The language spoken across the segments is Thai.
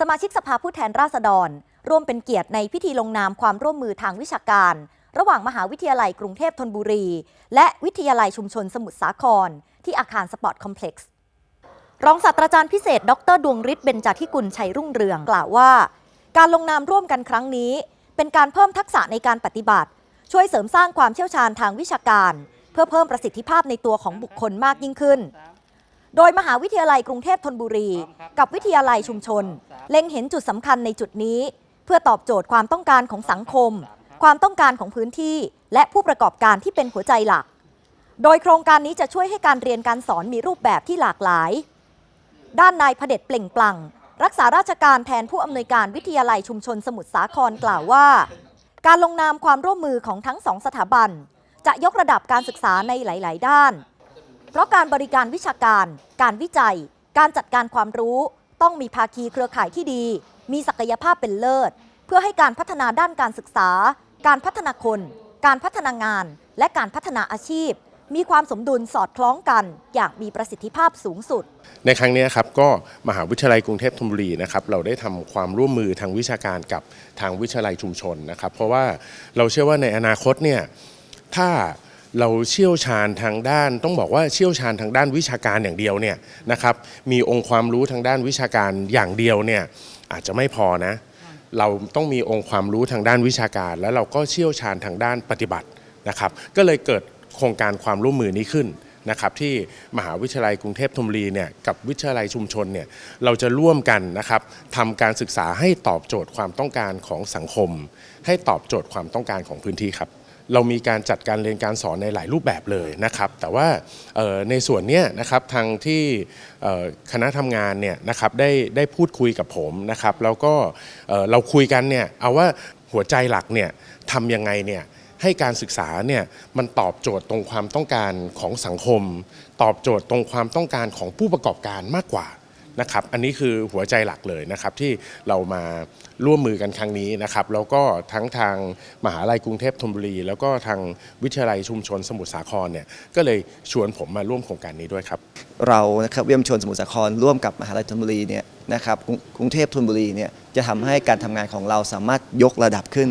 สมาชิกสภาผู้แทนราษฎร ร่วมเป็นเกียรติในพิธีลงนามความร่วมมือทางวิชาการ ระหว่างมหาวิทยาลัยกรุงเทพธนบุรี และวิทยาลัยชุมชนสมุทรสาคร ที่อาคารสปอร์ตคอมเพล็กซ์รองศาสตราจารย์พิเศษ ดรดวงฤทธิ์เบญจทิกุลชัยรุ่งเรืองกล่าวว่า การลงนามร่วมกันครั้งนี้ เป็นการเพิ่มทักษะในการปฏิบัติ ช่วยเสริมสร้างความเชี่ยวชาญทางวิชาการ เพื่อเพิ่มประสิทธิภาพในตัวของบุคคลมากยิ่งขึ้น โดยมหาวิทยาลัยกรุงเทพธนบุรี กับวิทยาลัยชุมชน เล็งเห็นจุดสำคัญในจุดนี้ เพื่อตอบโจทย์ความต้องการของสังคม ความต้องการของพื้นที่ และผู้ประกอบการที่เป็นหัวใจหลัก โดยโครงการนี้จะช่วยให้การเรียนการสอนมีรูปแบบที่หลากหลาย ด้านนายพเดชเปล่งปลั่ง รักษาราชการแทนผู้อำนวยการวิทยาลัยชุมชนสมุทรสาครกล่าวว่า การลงนามความร่วมมือของทั้งสองสถาบันจะยกระดับการศึกษาในหลาย ๆ ด้าน เพราะการบริการวิชาการ การวิจัย การจัดการความรู้ ต้องมีภาคีเครือข่ายที่ดี มีศักยภาพเป็นเลิศ เพื่อให้การพัฒนาด้านการศึกษา การพัฒนาคน การพัฒนางาน และการพัฒนาอาชีพ มีความสมดุลสอดคล้องกัน อย่างมีประสิทธิภาพสูงสุด ในครั้งนี้ครับก็มหาวิทยาลัยกรุงเทพธนบุรีนะครับเราได้ทำความร่วมมือทางวิชาการกับทางวิทยาลัยชุมชนนะครับ เพราะว่าเราเชื่อว่าในอนาคตเนี่ยถ้า เราเชี่ยวชาญทางด้าน ต้องบอกว่าเชี่ยวชาญทางด้านวิชาการอย่างเดียวเนี่ยนะครับมีองค์ความรู้ทางด้านวิชาการอย่างเดียวเนี่ยอาจจะไม่พอนะ เราต้องมีองค์ความรู้ทางด้านวิชาการ แล้วเราก็เชี่ยวชาญทางด้านปฏิบัตินะครับ ก็เลยเกิดโครงการความร่วมมือนี้ขึ้นนะครับที่มหาวิทยาลัยกรุงเทพธนบุรีเนี่ยกับวิทยาลัยชุมชนเนี่ยเราจะร่วมกันนะครับทำการศึกษาให้ตอบโจทย์ความต้องการของสังคม ให้ตอบโจทย์ความต้องการของพื้นที่ครับ เรามีการจัดการเรียนการสอนในหลายรูปแบบเลยนะครับ แต่ว่าในส่วนเนี้ยนะครับทางที่คณะทำงานเนี่ยนะครับได้ได้พูดคุยกับผมนะครับ แล้วก็เราคุยกันเนี่ยเอาว่าหัวใจหลักเนี่ยทำยังไงเนี่ยให้การศึกษาเนี่ยมันตอบโจทย์ตรงความต้องการของสังคม ตอบโจทย์ตรงความต้องการของผู้ประกอบการมากกว่านะครับ อันนี้คือหัวใจหลักเลยนะครับที่เรามา ร่วมมือกันครั้งนี้นะครับ แล้วก็ทั้งทางมหาลัยกรุงเทพธนบุรี แล้วก็ทางวิทยาลัยชุมชนสมุทรสาครเนี่ยก็เลยชวนผมมาร่วมโครงการนี้ด้วยครับ เรานะครับเยี่ยมชนสมุทรสาครร่วมกับมหาลัยธนบุรีเนี่ยนะครับกรุงเทพธนบุรีเนี่ยจะทำให้การทำงานของเราสามารถยกระดับขึ้น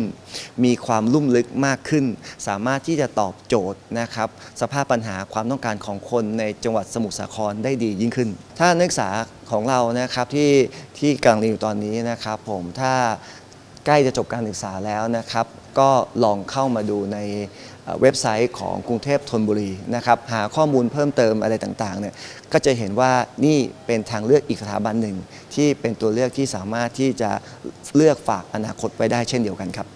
มีความลุ่มลึกมากขึ้น สามารถที่จะตอบโจทย์นะครับสภาพปัญหาความต้องการของคนในจังหวัดสมุทรสาครได้ดียิ่งขึ้น ถ้านักศึกษาของเรานะครับที่ที่กำลังเรียนอยู่ตอนนี้นะครับผมถ้าใกล้จะจบการศึกษาแล้วนะครับ ก็ลองเข้ามาดูในเอ่อเว็บไซต์ของกรุงเทพธนบุรีนะครับหาข้อมูลเพิ่มเติมอะไรต่างๆเนี่ยก็จะเห็นว่านี่เป็นทางเลือกอีกสถาบันหนึ่ง ที่เป็นตัวเลือกที่สามารถที่จะเลือกฝากอนาคตไว้ได้เช่นเดียวกันครับ